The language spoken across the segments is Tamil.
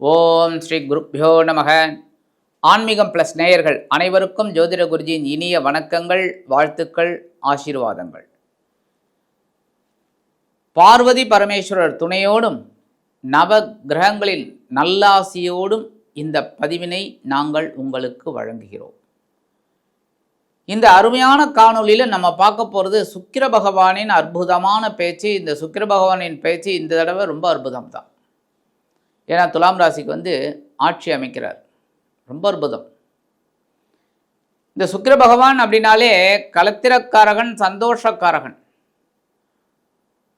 ஓம் ஸ்ரீ குருப்யோ நமக. ஆன்மீகம் ப்ளஸ் நேயர்கள் அனைவருக்கும் ஜோதிட குருஜியின் இனிய வணக்கங்கள் வாழ்த்துக்கள் ஆசீர்வாதங்கள். பார்வதி பரமேஸ்வரர் துணையோடும் நவ கிரகங்களின் நல்லாசியோடும் இந்த பதிவினை நாங்கள் உங்களுக்கு வழங்குகிறோம். இந்த அருமையான காணொலியில் நம்ம பார்க்க போகிறது சுக்கிர பகவானின் அற்புதமான பேச்சு. இந்த சுக்கிர பகவானின் பேச்சு இந்த தடவை ரொம்ப அற்புதம் தான் ஏன்னா துலாம் ராசிக்கு வந்து ஆட்சி அமைக்கிறார். ரொம்ப அற்புதம். இந்த சுக்கிர பகவான் அப்படின்னாலே கலத்திரக்காரகன் சந்தோஷக்காரகன்.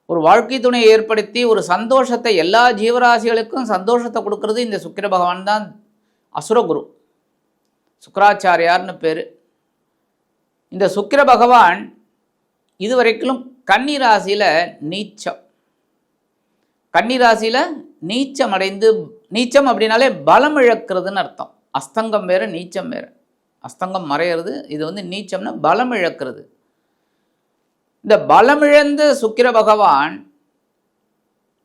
ஒரு வாழ்க்கை துணையை ஏற்படுத்தி ஒரு சந்தோஷத்தை எல்லா ஜீவராசிகளுக்கும் சந்தோஷத்தை கொடுக்கறது இந்த சுக்கிர பகவான் தான். அசுரகுரு சுக்கராச்சாரியார்னு பேர். இந்த சுக்கிர பகவான் இதுவரைக்கும் கன்னி ராசியில் நீச்சம். கன்னி ராசியில் நீச்சம் அடைந்து நீச்சம் அப்படின்னாலே பலம் இழக்கிறதுன்னு அர்த்தம். அஸ்தங்கம் வேறு நீச்சம் வேறு. அஸ்தங்கம் மறையிறது இது வந்து நீச்சம்னா பலம் இழக்கிறது. இந்த பலமிழந்த சுக்கிர பகவான்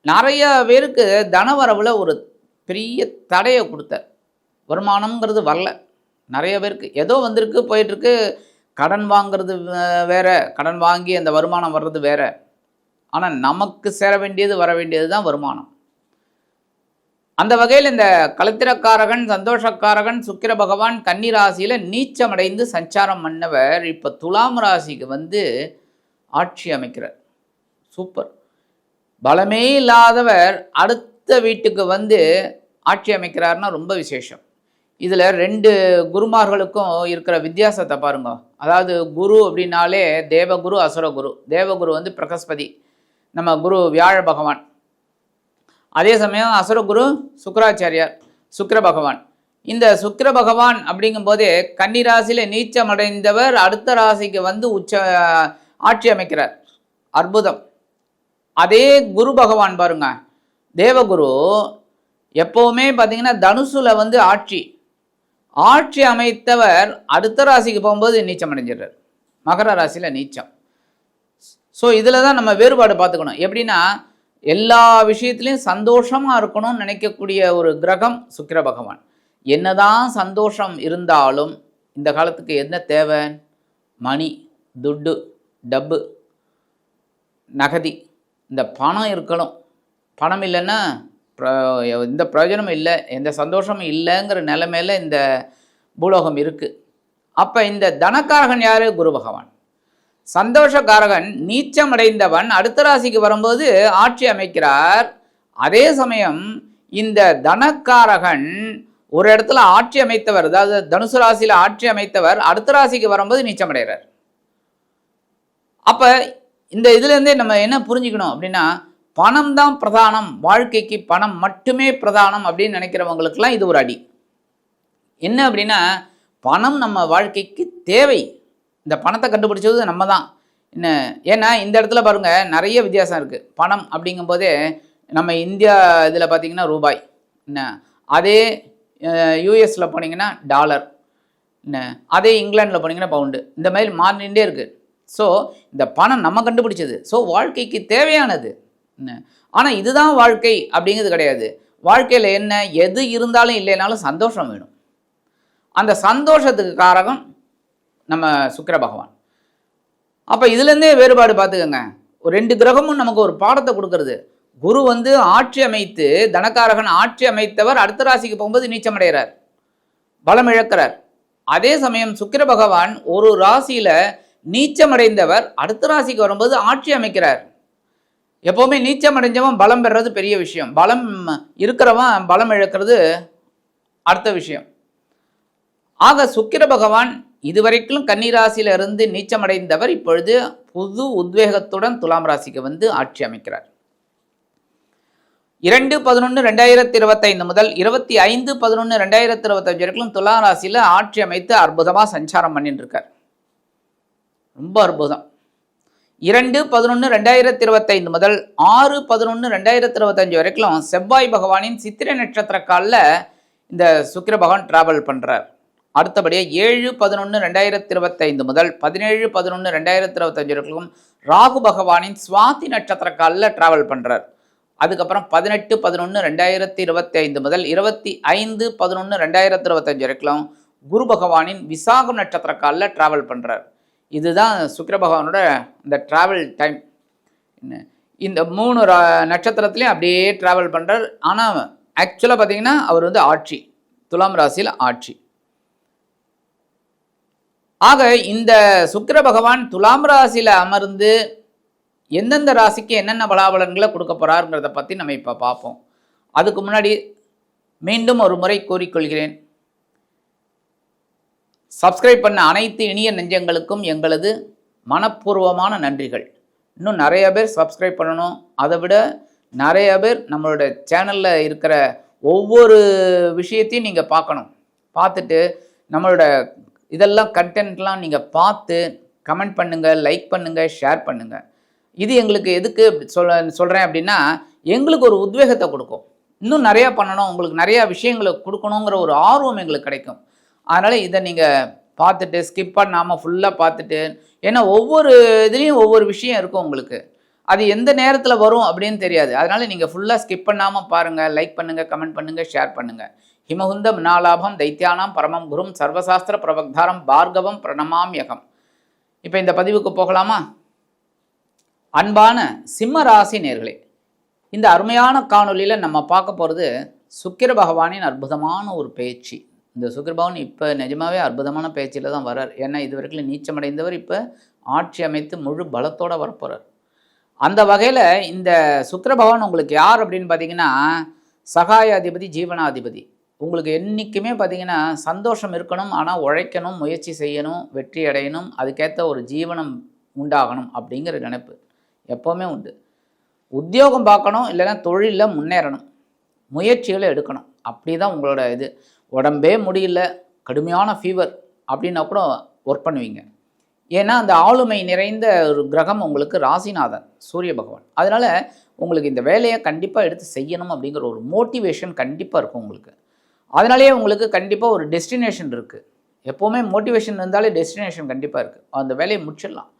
நிறைய பேருக்கு தனவரவில் ஒரு பெரிய தடையை கொடுத்தார். வருமானம்ங்கிறது வரல. நிறைய பேருக்கு. ஏதோ வந்திருக்கு போயிட்டுருக்கு. கடன் வாங்கிறது வேற. கடன் வாங்கி அந்த வருமானம் வர்றது வேற. ஆனால் நமக்கு சேர வேண்டியது வர வேண்டியது தான் வருமானம். அந்த வகையில் இந்த கலத்திரக்காரகன் சந்தோஷக்காரகன் சுக்கிர பகவான் கன்னி ராசியில் நீச்சமடைந்து சஞ்சாரம் பண்ணவர் இப்போ துலாம் ராசிக்கு வந்து ஆட்சி அமைக்கிறார். சூப்பர். பலமே இல்லாதவர் அடுத்த வீட்டுக்கு வந்து ஆட்சி அமைக்கிறார்னா ரொம்ப விசேஷம். இதில் ரெண்டு குருமார்களுக்கும் இருக்கிற வித்தியாசத்தை பாருங்க. அதாவது குரு அப்படின்னாலே தேவகுரு அசுரகுரு. தேவகுரு வந்து பிரகஸ்பதி. நம்ம குரு வியாழ பகவான். அதே சமயம் அசுரகுரு சுக்கராச்சாரியார் சுக்கர பகவான். இந்த சுக்கர பகவான் அப்படிங்கும்போதே கன்னிராசியில் நீச்சம் அடைந்தவர் அடுத்த ராசிக்கு வந்து உச்ச ஆட்சி அமைக்கிறார். அற்புதம். அதே குரு பகவான் பாருங்க. தேவகுரு எப்போவுமே பார்த்தீங்கன்னா தனுசுல வந்து ஆட்சி. ஆட்சி அமைத்தவர் அடுத்த ராசிக்கு போகும்போது நீச்சம் அடைஞ்சிடுறார் மகர ராசியில் நீச்சம். ஸோ இதில் தான் நம்ம வேறுபாடு பார்த்துக்கணும். எப்படின்னா எல்லா விஷயத்துலையும் சந்தோஷமாக இருக்கணும்னு நினைக்கக்கூடிய ஒரு கிரகம் சுக்கிர பகவான். என்னதான் சந்தோஷம் இருந்தாலும் இந்த காலத்துக்கு என்ன தேவை? மணி துட்டு டப்பு நகதி. இந்த பணம் இருக்கணும். பணம் இல்லைன்னா இந்த எந்த பிரயோஜனமும் இல்லை. எந்த சந்தோஷமும் இல்லைங்கிற நிலமையில இந்த பூலோகம் இருக்குது அப்போ இந்த தனக்காரகன் யார்? குரு பகவான். சந்தோஷக்காரகன் நீச்சம் அடைந்தவன் அடுத்த ராசிக்கு வரும்போது ஆட்சி அமைக்கிறார். அதே சமயம் இந்த தனக்காரகன் ஒரு இடத்துல ஆட்சி அமைத்தவர் அதாவது தனுசு ராசியில் ஆட்சி அமைத்தவர் அடுத்த ராசிக்கு வரும்போது நீச்சம் அடைகிறார் அப்போ இந்த இதுலேருந்தே நம்ம என்ன புரிஞ்சுக்கணும் அப்படின்னா பணம் தான் பிரதானம் வாழ்க்கைக்கு பணம் மட்டுமே பிரதானம் அப்படின்னு நினைக்கிறவங்களுக்கெல்லாம் இது ஒரு அடி. என்ன அப்படின்னா பணம் நம்ம வாழ்க்கைக்கு தேவை. இந்த பணத்தை கண்டுபிடிச்சது நம்ம தான் என்ன ஏன்னா இந்த இடத்துல பாருங்க நிறைய வித்தியாசம் இருக்குது பணம் அப்படிங்கும்போதே நம்ம இந்தியா இதில் பார்த்தீங்கன்னா ரூபாய். என்ன அதே யூஎஸில் போனீங்கன்னா டாலர். என்ன அதே இங்கிலாண்டில் போனீங்கன்னா பவுண்டு. இந்த மாதிரி மாறினே இருக்குது ஸோ இந்த பணம் நம்ம கண்டுபிடிச்சது. ஸோ வாழ்க்கைக்கு தேவையானது. என்ன ஆனால் இதுதான் வாழ்க்கை அப்படிங்கிறது கிடையாது. வாழ்க்கையில் என்ன எது இருந்தாலும் இல்லைனாலும் சந்தோஷம் வேணும். அந்த சந்தோஷத்துக்கு காரகம் நம்ம சுக்கர பகவான். அப்போ இதுலேருந்தே வேறுபாடு பார்த்துக்கோங்க. ஒரு ரெண்டு கிரகமும் நமக்கு ஒரு பாடத்தை கொடுக்கறது. குரு வந்து ஆட்சி அமைத்து தனக்காரகன் ஆட்சி அமைத்தவர் அடுத்த ராசிக்கு போகும்போது நீச்சமடைகிறார். பலம் இழக்கிறார். அதே சமயம் சுக்கிர பகவான் ஒரு ராசியில் நீச்சம் அடைந்தவர் அடுத்த ராசிக்கு வரும்போது ஆட்சி அமைக்கிறார். எப்போவுமே நீச்சம் அடைஞ்சவன் பலம் பெறுறது பெரிய விஷயம். பலம் இருக்கிறவன் பலம் இழக்கிறது அடுத்த விஷயம். ஆக சுக்கிர பகவான் இதுவரைக்கும் கன்னிராசியில இருந்து நீச்சமடைந்தவர் இப்பொழுது புது உத்வேகத்துடன் துலாம் ராசிக்கு வந்து ஆட்சி அமைக்கிறார். இரண்டு பதினொன்று ரெண்டாயிரத்தி இருபத்தைந்து முதல் இருபத்தி ஐந்து பதினொன்று ரெண்டாயிரத்தி இருபத்தஞ்சு வரைக்கும் துலாம் ராசியில் ஆட்சி அமைத்து அற்புதமாக சஞ்சாரம் பண்ணிட்டு இருக்கார் ரொம்ப அற்புதம். இரண்டு பதினொன்று ரெண்டாயிரத்தி இருபத்தைந்து முதல் ஆறு பதினொன்று ரெண்டாயிரத்தி இருபத்தஞ்சு வரைக்கும் செவ்வாய் பகவானின் சித்திரை நட்சத்திர காலில் இந்த சுக்கிர பகவான் டிராவல் பண்ணுறார் அடுத்தபடியாக ஏழு பதினொன்று ரெண்டாயிரத்தி இருபத்தைந்து முதல் பதினேழு பதினொன்று ரெண்டாயிரத்தி இருபத்தஞ்சு வரைக்கும் ராகு பகவானின் சுவாதி நட்சத்திர காலில் டிராவல் பண்ணுறார் அதுக்கப்புறம் பதினெட்டு பதினொன்று ரெண்டாயிரத்தி இருபத்தி ஐந்து முதல் இருபத்தி ஐந்து பதினொன்று ரெண்டாயிரத்தி இருபத்தஞ்சு வரைக்கும் குரு பகவானின் விசாகம் நட்சத்திர காலில் ட்ராவல் பண்ணுறார் இதுதான் சுக்கர பகவானோட இந்த ட்ராவல் டைம் என்ன? இந்த மூணு ரா- அப்படியே ட்ராவல் பண்ணுறார் ஆனால் ஆக்சுவலாக பார்த்தீங்கன்னா அவர் வந்து ஆட்சி. துலாம் ராசியில் ஆட்சி. ஆக இந்த சுக்கிர பகவான் துலாம் ராசியில் அமர்ந்து எந்தெந்த ராசிக்கு என்னென்ன பலாபலன்களை கொடுக்க போகிறாருங்கிறத பற்றி நம்ம இப்போ பார்ப்போம். அதுக்கு முன்னாடி மீண்டும் ஒரு முறை கூறிக்கொள்கிறேன். சப்ஸ்கிரைப் பண்ண அனைத்து இனிய நெஞ்சங்களுக்கும் எங்களது மனப்பூர்வமான நன்றிகள். இன்னும் நிறைய பேர் சப்ஸ்கிரைப் பண்ணணும். அதை விட நிறைய பேர் நம்மளோட சேனலில் இருக்கிற ஒவ்வொரு விஷயத்தையும் நீங்கள் பார்க்கணும். பார்த்துட்டு நம்மளோட இதெல்லாம் கண்டென்ட்லாம் நீங்கள் பார்த்து கமெண்ட் பண்ணுங்கள் லைக் பண்ணுங்கள் ஷேர் பண்ணுங்கள் இது எங்களுக்கு எதுக்கு சொல்ல சொல்கிறேன் அப்படின்னா எங்களுக்கு ஒரு உத்வேகத்தை கொடுக்கும். இன்னும் நிறையா பண்ணணும் உங்களுக்கு நிறையா விஷயங்களை கொடுக்கணுங்கிற ஒரு ஆர்வம் எங்களுக்கு கிடைக்கும். அதனால் இதை நீங்கள் பார்த்துட்டு ஸ்கிப் பண்ணாமல் ஃபுல்லாக பார்த்துட்டு ஏன்னா ஒவ்வொரு இதுலேயும் ஒவ்வொரு விஷயம் இருக்கும் உங்களுக்கு. அது எந்த நேரத்தில் வரும் அப்படின்னு தெரியாது. அதனால் நீங்கள் ஃபுல்லாக ஸ்கிப் பண்ணாமல் பாருங்கள் லைக் பண்ணுங்கள் கமெண்ட் பண்ணுங்கள் ஷேர் பண்ணுங்கள் ஹிமகுந்த மினாலாபம் தைத்தியானாம் பரமம் குரும் சர்வசாஸ்திர பிரபக்தாரம் பார்கவம் பிரணமாம்யகம் இப்போ இந்த பதிவுக்கு போகலாமா? அன்பான சிம்ம ராசி நேர்களே இந்த அருமையான காணொளியில் நம்ம பார்க்க போகிறது சுக்கிர பகவானின் அற்புதமான ஒரு பேச்சு. இந்த சுக்கிர பகவான் இப்போ நிஜமாவே அற்புதமான பேச்சில் தான் வர்றார். ஏன்னா இது வரைக்கும் நீச்சமடைந்தவர் இப்போ ஆட்சி அமைத்து முழு பலத்தோடு வரப்போகிறார் அந்த வகையில் இந்த சுக்கிர பகவான் உங்களுக்கு யார் அப்படின்னு பார்த்தீங்கன்னா சகாயாதிபதி ஜீவனாதிபதி. உங்களுக்கு என்றைக்குமே பார்த்தீங்கன்னா சந்தோஷம் இருக்கணும் ஆனால் உழைக்கணும் முயற்சி செய்யணும் வெற்றி அடையணும் அதுக்கேற்ற ஒரு ஜீவனம் உண்டாகணும் அப்படிங்கிற நினைப்பு எப்போவுமே உண்டு. உத்தியோகம் பார்க்கணும் இல்லைன்னா தொழிலில் முன்னேறணும். முயற்சிகளை எடுக்கணும். அப்படி தான் உங்களோட இது. உடம்பே முடியல கடுமையான ஃபீவர் அப்படின்னா கூட ஒர்க் பண்ணுவீங்க. ஏன்னா அந்த ஆளுமை நிறைந்த ஒரு கிரகம் உங்களுக்கு ராசிநாதன் சூரிய பகவான். அதனால் உங்களுக்கு இந்த வேலையை கண்டிப்பாக எடுத்து செய்யணும் அப்படிங்கிற ஒரு மோட்டிவேஷன் கண்டிப்பாக இருக்கும் உங்களுக்கு. அதனாலேயே உங்களுக்கு கண்டிப்பாக ஒரு டெஸ்டினேஷன் இருக்குது எப்போவுமே மோட்டிவேஷன் இருந்தாலே டெஸ்டினேஷன் கண்டிப்பாக இருக்குது அந்த வேலையை முடிச்சிடலாம்.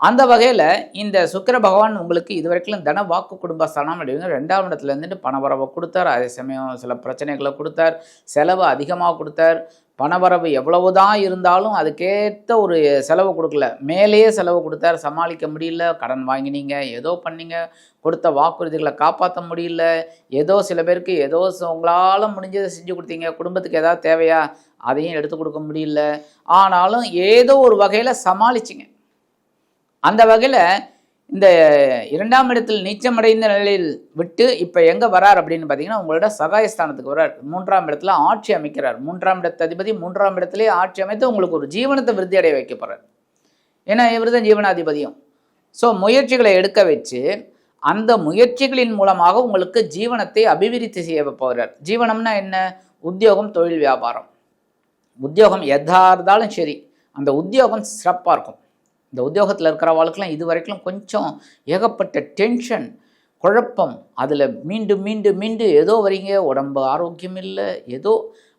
அந்த வகையில் இந்த சுக்கிர பகவான் உங்களுக்கு இது வரைக்கும் தன வாக்கு குடும்ப ஸ்தானம் அப்படிங்கிற ரெண்டாம் இடத்துல இருந்துட்டு பணவரவை கொடுத்தார். அதே சமயம் சில பிரச்சனைகளை கொடுத்தார். செலவு அதிகமாக கொடுத்தார். பணவரவு எவ்வளவுதான் இருந்தாலும் அதுக்கேற்ற ஒரு செலவு கொடுக்கல. மேலேயே செலவு கொடுத்தார். சமாளிக்க முடியல. கடன் வாங்கினீங்க. ஏதோ பண்ணீங்க. கொடுத்த வாக்குறுதிகளை காப்பாற்ற முடியல. ஏதோ சில பேருக்கு ஏதோ உங்களால் முடிஞ்சதை செஞ்சு கொடுத்தீங்க. குடும்பத்துக்கு ஏதாவது தேவையா? அதையும் எடுத்து கொடுக்க முடியல. ஆனாலும் ஏதோ ஒரு வகையில் சமாளிச்சிங்க. அந்த வகையில் இந்த இரண்டாம் இடத்தில் நீச்சமடைந்த நிலையில் விட்டு இப்போ எங்கே வரார் அப்படின்னு பார்த்தீங்கன்னா உங்களோட சகாயஸ்தானத்துக்கு வரார். மூன்றாம் இடத்துல ஆட்சி அமைக்கிறார். மூன்றாம் இடத்த அதிபதி மூன்றாம் இடத்துலேயே ஆட்சி அமைத்து உங்களுக்கு ஒரு ஜீவனத்தை விருத்தி அடைய வைக்க போகிறார் ஏன்னா இவர் தான் ஜீவனாதிபதியும். ஸோ முயற்சிகளை எடுக்க வச்சு அந்த முயற்சிகளின் மூலமாக உங்களுக்கு ஜீவனத்தை அபிவிருத்தி செய்ய போகிறார் ஜீவனம்னா என்ன? உத்தியோகம் தொழில் வியாபாரம். உத்தியோகம் எதா இருந்தாலும் சரி அந்த உத்தியோகம் சிறப்பாக இருக்கும். இந்த உத்தியோகத்தில் இருக்கிறவங்களுக்குலாம் இது வரைக்கும் கொஞ்சம் ஏகப்பட்ட டென்ஷன் குழப்பம். அதில் மீண்டும் மீண்டும் மீண்டும் ஏதோ வரீங்க உடம்பு ஆரோக்கியம் இல்லை ஏதோ.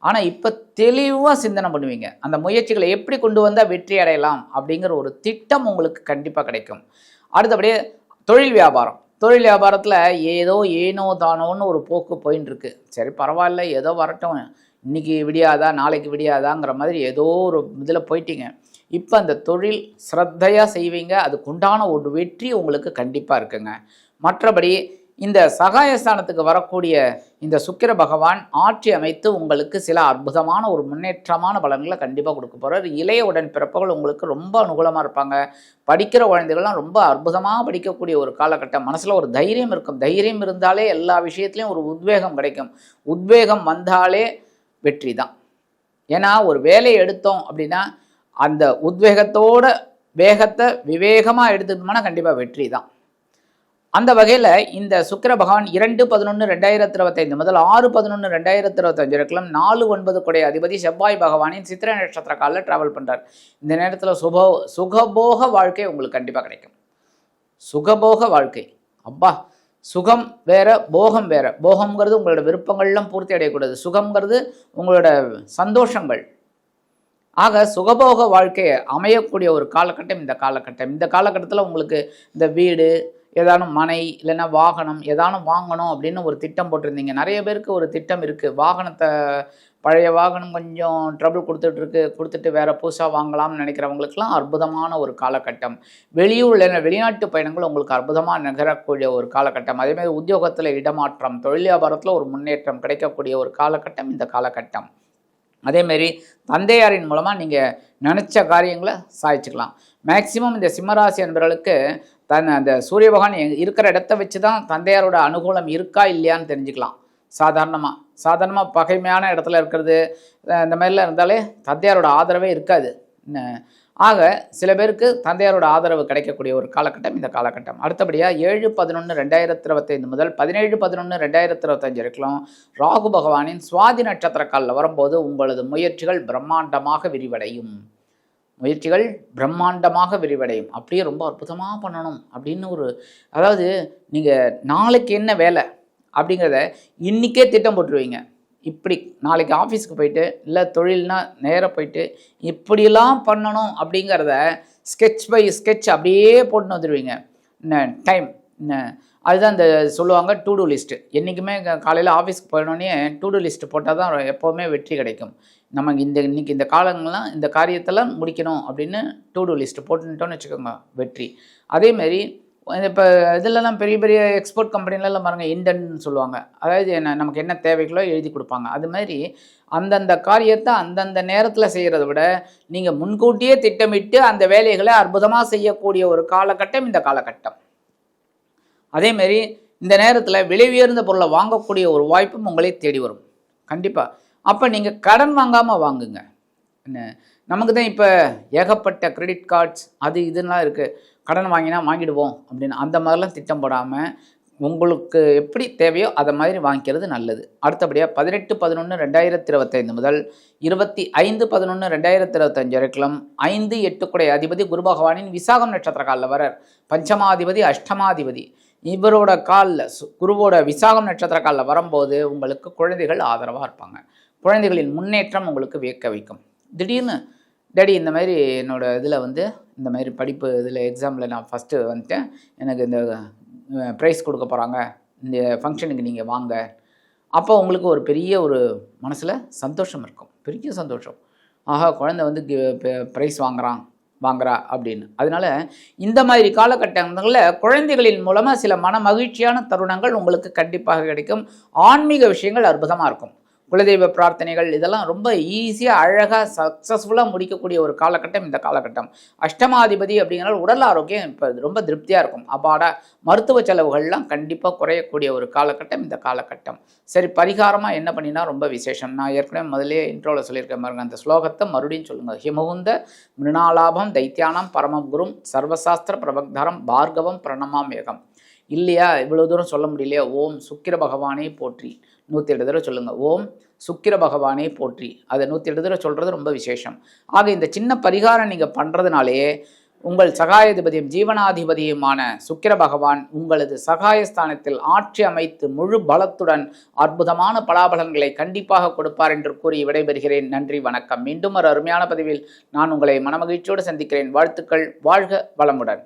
ஆனால் இப்போ தெளிவாக சிந்தனை பண்ணுவீங்க. அந்த முயற்சிகளை எப்படி கொண்டு வந்தால் வெற்றி அடையலாம் அப்படிங்கிற ஒரு திட்டம் உங்களுக்கு கண்டிப்பாக கிடைக்கும். அடுத்தபடியே தொழில் வியாபாரம். தொழில் வியாபாரத்தில் ஏதோ ஏனோ தானோன்னு ஒரு போக்கு போயின்னு இருக்கு. சரி பரவாயில்ல ஏதோ வரட்டும். இன்னைக்கு விடியாதா நாளைக்கு விடியாதாங்கிற மாதிரி ஏதோ ஒரு இதில் போயிட்டீங்க. இப்போ அந்த தொழில் ஸ்ரத்தையாக செய்வீங்க அதுக்குண்டான ஒரு வெற்றி உங்களுக்கு கண்டிப்பாக இருக்குங்க. மற்றபடி இந்த சகாயஸ்தானத்துக்கு வரக்கூடிய இந்த சுக்கிர பகவான் ஆட்சி அமைத்து உங்களுக்கு சில அற்புதமான ஒரு முன்னேற்றமான பலன்களை கண்டிப்பாக கொடுக்க போகிறார் இளைய உடன் பிறப்புகள் உங்களுக்கு ரொம்ப அனுகூலமாக இருப்பாங்க. படிக்கிற குழந்தைகள்லாம் ரொம்ப அற்புதமாக படிக்கக்கூடிய ஒரு காலகட்டம். மனசில் ஒரு தைரியம் இருக்கும். தைரியம் இருந்தாலே எல்லா விஷயத்துலையும் ஒரு உத்வேகம் கிடைக்கும். உத்வேகம் வந்தாலே வெற்றி தான் ஏன்னா ஒரு வேலையை எடுத்தோம் அப்படின்னா அந்த உத்வேகத்தோட வேகத்தை விவேகமாக எடுத்துட்டோம்னா கண்டிப்பாக வெற்றி தான் அந்த வகையில் இந்த சுக்கர பகவான் இரண்டு பதினொன்று ரெண்டாயிரத்தி இருபத்தைந்து முதல் ஆறு பதினொன்று ரெண்டாயிரத்தி இருபத்தஞ்சு இருக்கலாம் நாலு ஒன்பது கொடை அதிபதி செவ்வாய் பகவானின் சித்திரை நட்சத்திர காலில் ட்ராவல் பண்ணுறார் இந்த நேரத்தில் சுபோ சுகபோக வாழ்க்கை உங்களுக்கு கண்டிப்பாக கிடைக்கும். சுகபோக வாழ்க்கை. அப்பா சுகம் வேற போகம் வேற. போகம்ங்கிறது உங்களோட விருப்பங்கள்லாம் பூர்த்தி அடையக்கூடாது. சுகம்ங்கிறது உங்களோட சந்தோஷங்கள். ஆக சுகபோக வாழ்க்கையை அமையக்கூடிய ஒரு காலகட்டம் இந்த காலகட்டம். இந்த காலகட்டத்தில் உங்களுக்கு இந்த வீடு ஏதானும் மனை இல்லைன்னா வாகனம் ஏதானும் வாங்கணும் அப்படின்னு ஒரு திட்டம் போட்டிருந்தீங்க. நிறைய பேருக்கு ஒரு திட்டம் இருக்குது வாகனத்தை பழைய வாகனம் கொஞ்சம் ட்ரபிள் கொடுத்துட்ருக்கு கொடுத்துட்டு வேறு புதுசாக வாங்கலாம்னு நினைக்கிறவங்களுக்குலாம் அற்புதமான ஒரு காலகட்டம். வெளியூரில் வெளிநாட்டு பயணங்கள் உங்களுக்கு அற்புதமாக நகரக்கூடிய ஒரு காலகட்டம். அதேமாதிரி உத்தியோகத்தில் இடமாற்றம் தொழில் வியாபாரத்தில் ஒரு முன்னேற்றம் கிடைக்கக்கூடிய ஒரு காலகட்டம் இந்த காலகட்டம். அதேமாரி தந்தையாரின் மூலமாக நீங்கள் நினச்ச காரியங்களை சாதிச்சுக்கலாம். மேக்சிமம் இந்த சிம்மராசி என்பவர்களுக்கு தன் அந்த சூரிய பகவான் இருக்கிற இடத்த வச்சு தான் தந்தையாரோட அனுகூலம் இருக்கா இல்லையான்னு தெரிஞ்சுக்கலாம். சாதாரணமாக சாதாரணமாக பகைமையான இடத்துல இருக்கிறது இந்த மாதிரிலாம் இருந்தாலே தந்தையாரோட ஆதரவே இருக்காது. ஆக சில பேருக்கு தந்தையாரோட ஆதரவு கிடைக்கக்கூடிய ஒரு காலகட்டம் இந்த காலகட்டம். அடுத்தபடியாக ஏழு பதினொன்று ரெண்டாயிரத்தி இருபத்தைந்து முதல் பதினேழு பதினொன்று ரெண்டாயிரத்தி இருபத்தஞ்சு வரைக்கும் ராகு பகவானின் சுவாதி நட்சத்திர காலில் வரும்போது உங்களது முயற்சிகள் பிரம்மாண்டமாக விரிவடையும். முயற்சிகள் பிரம்மாண்டமாக விரிவடையும். அப்படியே ரொம்ப அற்புதமாக பண்ணணும் அப்படின்னு ஒரு அதாவது நீங்கள் நாளைக்கு என்ன வேலை அப்படிங்கிறத இன்றைக்கே திட்டம் போட்டுருவீங்க. இப்படி நாளைக்கு ஆஃபீஸ்க்கு போயிட்டு இல்லை தொழில்னா நேராக போயிட்டு இப்படியெல்லாம் பண்ணணும் அப்படிங்கிறத ஸ்கெட்ச் பை ஸ்கெட்ச் அப்படியே போட்டுன்னு வந்துடுவீங்க டைம் அதுதான் இந்த சொல்லுவாங்க டூ டூ லிஸ்ட்டு என்றைக்குமே காலையில் ஆஃபீஸ்க்கு போயிடனே டூ டூ லிஸ்ட்டு போட்டால் தான் எப்போவுமே வெற்றி கிடைக்கும். நமக்கு இந்த இன்றைக்கி இந்த காலங்கள்லாம் இந்த காரியத்தெல்லாம் முடிக்கணும் அப்படின்னு டூ டூ லிஸ்ட்டு போட்டுட்டோம்னு வச்சுக்கோங்க வெற்றி. அதேமாரி இப்போ இதிலலாம் பெரிய பெரிய எக்ஸ்போர்ட் கம்பெனிலலாம் பாருங்கள் இண்டன்னு சொல்லுவாங்க. அதாவது என்ன நமக்கு என்ன தேவைகளோ எழுதி கொடுப்பாங்க. அது மாதிரி அந்தந்த காரியத்தை அந்தந்த நேரத்தில் செய்கிறத விட நீங்கள் முன்கூட்டியே திட்டமிட்டு அந்த வேலைகளை அற்புதமாக செய்யக்கூடிய ஒரு காலகட்டம் இந்த காலகட்டம். அதேமாரி இந்த நேரத்தில் விலை உயர்ந்த பொருளை வாங்கக்கூடிய ஒரு வாய்ப்பும் உங்களை தேடி வரும். கண்டிப்பாக அப்போ நீங்கள் கடன் வாங்காமல் வாங்குங்க. என்ன? நமக்கு தான் இப்போ ஏகப்பட்ட கிரெடிட் கார்ட்ஸ் அது இதுலாம் இருக்குது கடன் வாங்கினா வாங்கிடுவோம் அப்படின்னு அந்த மாதிரிலாம் திட்டம் போடாமல் உங்களுக்கு எப்படி தேவையோ அதை மாதிரி வாங்கிக்கிறது நல்லது. அடுத்தபடியாக பதினெட்டு பதினொன்று ரெண்டாயிரத்தி இருபத்தைந்து முதல் இருபத்தி ஐந்து பதினொன்று ரெண்டாயிரத்தி இருபத்தஞ்சு வரைக்கும் ஐந்து எட்டு குடை அதிபதி குரு பகவானின் விசாகம் நட்சத்திர காலில் வரார் பஞ்சமாதிபதி அஷ்டமாதிபதி. இவரோட காலில் குருவோட விசாகம் நட்சத்திர காலில் வரும்போது உங்களுக்கு குழந்தைகள் ஆதரவாக இருப்பாங்க. குழந்தைகளின் முன்னேற்றம் உங்களுக்கு வியக்க வைக்கும். திடீர்னு டேடி இந்த மாதிரி என்னோடய இதில் வந்து இந்த மாதிரி படிப்பு இதில் எக்ஸாமில் நான் ஃபஸ்ட்டு வந்துட்டேன். எனக்கு இந்த ப்ரைஸ் கொடுக்க போகிறாங்க இந்த ஃபங்க்ஷனுக்கு நீங்கள் வாங்க. அப்போ உங்களுக்கு ஒரு பெரிய ஒரு மனசில் சந்தோஷம் இருக்கும். பெரிய சந்தோஷம். ஆஹா குழந்தை வந்து ப்ரைஸ் வாங்குறான் வாங்குறா அப்படின்னு. அதனால இந்த மாதிரி காலகட்டங்களில் குழந்தைகளின் மூலமாக சில மன மகிழ்ச்சியான தருணங்கள் உங்களுக்கு கண்டிப்பாக கிடைக்கும். ஆன்மீக விஷயங்கள் அற்புதமாக இருக்கும். குலதெய்வ பிரார்த்தனைகள் இதெல்லாம் ரொம்ப ஈஸியாக அழகாக சக்ஸஸ்ஃபுல்லாக முடிக்கக்கூடிய ஒரு காலகட்டம் இந்த காலகட்டம். அஷ்டமாதிபதி அப்படிங்கிறது உடல் ஆரோக்கியம் இப்போ ரொம்ப திருப்தியாக இருக்கும். அப்பாடா மருத்துவ செலவுகள்லாம் கண்டிப்பாக குறையக்கூடிய ஒரு காலகட்டம் இந்த காலகட்டம். சரி பரிகாரமாக என்ன பண்ணினா ரொம்ப விசேஷம். நான் ஏற்கனவே முதலே இன்ட்ரோவில் சொல்லியிருக்கேன் பாருங்க அந்த ஸ்லோகத்தை மறுபடியும் சொல்லுங்கள் ஹிமகுந்த மிருணாலாபம் தைத்தியானம் பரமகுரும் சர்வசாஸ்திர பிரபக்தரம் பார்கவம் பிரணமாம் ஏகம் இல்லையா? இவ்வளோ தூரம் சொல்ல முடியலையா? ஓம் சுக்கிர பகவானே போற்றி. நூற்றி எட்டு தடவை சொல்லுங்கள் ஓம் சுக்கிர பகவானே போற்றி. அதை நூற்றி எட்டு தடவை சொல்கிறது ரொம்ப விசேஷம். ஆக இந்த சின்ன பரிகாரம் நீங்கள் பண்ணுறதுனாலே உங்கள் சகாயாதிபதியும் ஜீவனாதிபதியுமான சுக்கிர பகவான் உங்களது சகாயஸ்தானத்தில் ஆட்சி அமைத்து முழு பலத்துடன் அற்புதமான பலாபலன்களை கண்டிப்பாக கொடுப்பார் என்று கூறி விடைபெறுகிறேன். நன்றி வணக்கம். மீண்டும் ஒரு அருமையான பதிவில் நான் உங்களை மனமகிழ்ச்சியோடு சந்திக்கிறேன். வாழ்த்துக்கள். வாழ்க வளமுடன்.